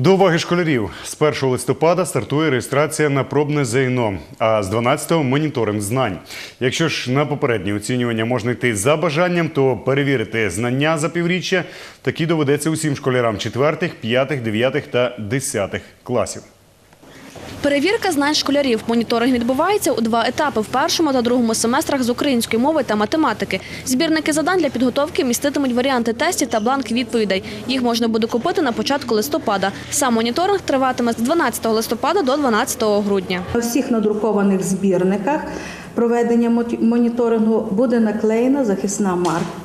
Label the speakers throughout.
Speaker 1: До уваги школярів з 1 листопада стартує реєстрація на пробне ЗНО, а з 12-го – моніторинг знань. Якщо ж на попереднє оцінювання можна йти за бажанням, то перевірити знання за півріччя такі доведеться усім школярам 4, 5, 9 та 10 класів.
Speaker 2: Перевірка знань школярів. Моніторинг відбувається у два етапи – в першому та другому семестрах з української мови та математики. Збірники задань для підготовки міститимуть варіанти тестів та бланк відповідей. Їх можна буде купити на початку листопада. Сам моніторинг триватиме з 12 листопада до 12 грудня.
Speaker 3: У всіх надрукованих збірниках проведення моніторингу буде наклеєна захисна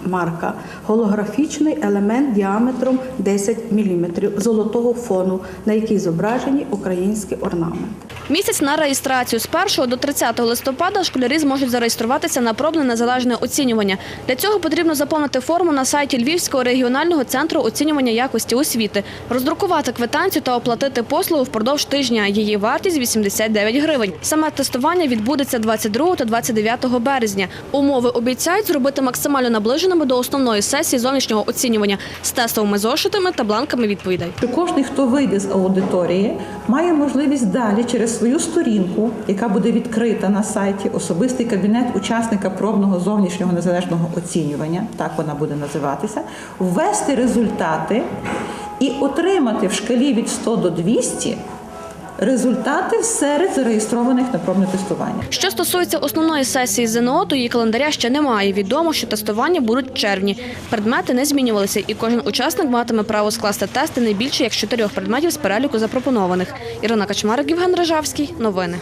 Speaker 3: марка, голографічний елемент діаметром 10 мм золотого фону, на якій зображені українські орнаменти.
Speaker 2: Місяць на реєстрацію з 1 до 30 листопада школярі зможуть зареєструватися на пробне незалежне оцінювання. Для цього потрібно заповнити форму на сайті Львівського регіонального центру оцінювання якості освіти, роздрукувати квитанцію та оплатити послугу впродовж тижня. Її вартість 89 гривень. Саме тестування відбудеться 22 та 29 березня. Умови обіцяють зробити максимально наближеними до основної сесії зовнішнього оцінювання з тестовими зошитами та бланками відповідей.
Speaker 4: кожен, хто вийде з аудиторії, має можливість далі через свою сторінку, яка буде відкрита на сайті, особистий кабінет учасника пробного зовнішнього незалежного оцінювання, так вона буде називатися, ввести результати і отримати в шкалі від 100 до 200 результати серед зареєстрованих на пробне тестування.
Speaker 2: Що стосується основної сесії ЗНО, то її календаря ще немає. Відомо, що тестування будуть в червні. Предмети не змінювалися, і кожен учасник матиме право скласти тести не більше як чотирьох предметів з переліку запропонованих. Ірина Качмарик, Євген Рижавський. Новини.